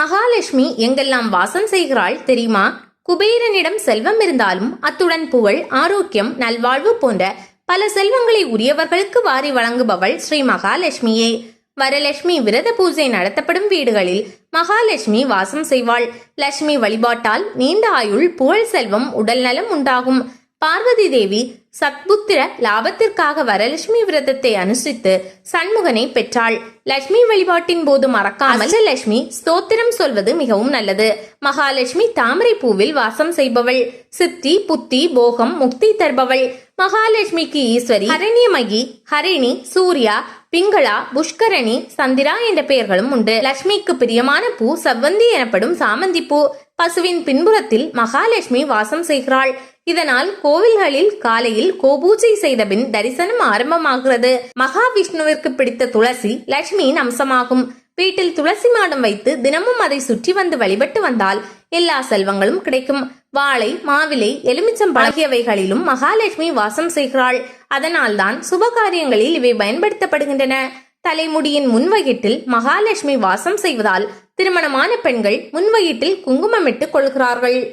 மகாலட்சுமி எங்கெல்லாம் வாசம் செய்கிறாள் தெரியுமா? குபேரனிடம் செல்வம் இருந்தாலும் அத்துடன் புகழ் ஆரோக்கியம் நல்வாழ்வு போன்ற பல செல்வங்களை உரியவர்களுக்கு வாரி வழங்குபவள் ஸ்ரீ மகாலட்சுமியே. வரலட்சுமி விரத பூஜை நடத்தப்படும் வீடுகளில் மகாலட்சுமி வாசம் செய்வாள். லட்சுமி வழிபாட்டால் நீண்ட ஆயுள் புகழ் செல்வம் உடல் நலம் உண்டாகும். பார்வதி தேவி சத்புத்திர லாபத்திற்காக வரலட்சுமி விரதத்தை அனுஷ்டித்து சண்முகனை பெற்றாள். லட்சுமி வழிபாட்டின் போது மறக்காமல் லட்சுமி ஸ்தோத்திரம் சொல்வது மிகவும் நல்லது. மகாலட்சுமி தாமரை பூவில் வாசம் செய்பவள். சித்தி புத்தி போகம் முக்தி தருபவள். மகாலட்சுமிக்கு ஈஸ்வரி ஹரண்யமகி ஹரிணி சூர்யா பிங்களா புஷ்கரணி சந்திரா என்ற பெயர்களும் உண்டு. லட்சுமிக்கு பிரியமான பூ செவ்வந்தி எனப்படும் சாமந்தி பூ பசுவின் பின்புறத்தில் மகாலட்சுமி வாசம் செய்கிறாள். இதனால் கோவில்களில் காலையில் கோபூஜை செய்த பின் தரிசனம் ஆரம்பமாகிறது. மகாவிஷ்ணுவிற்கு பிடித்த துளசி லட்சுமியின் அம்சமாகும். வீட்டில் துளசி மாடம் வைத்து தினமும் அதை சுற்றி வந்து வழிபட்டு வந்தால் எல்லா செல்வங்களும் கிடைக்கும். வாழை மாவிலை எலுமிச்சம் பழகியவைகளிலும் மகாலட்சுமி வாசம் செய்கிறாள். அதனால்தான் சுபகாரியங்களில் இவை பயன்படுத்தப்படுகின்றன. தலைமுடியின் முன்வகிட்டில் மகாலட்சுமி வாசம் செய்வதால் திருமணமான பெண்கள் முன்வகிட்டில் குங்குமமிட்டுக் கொள்கிறார்கள்.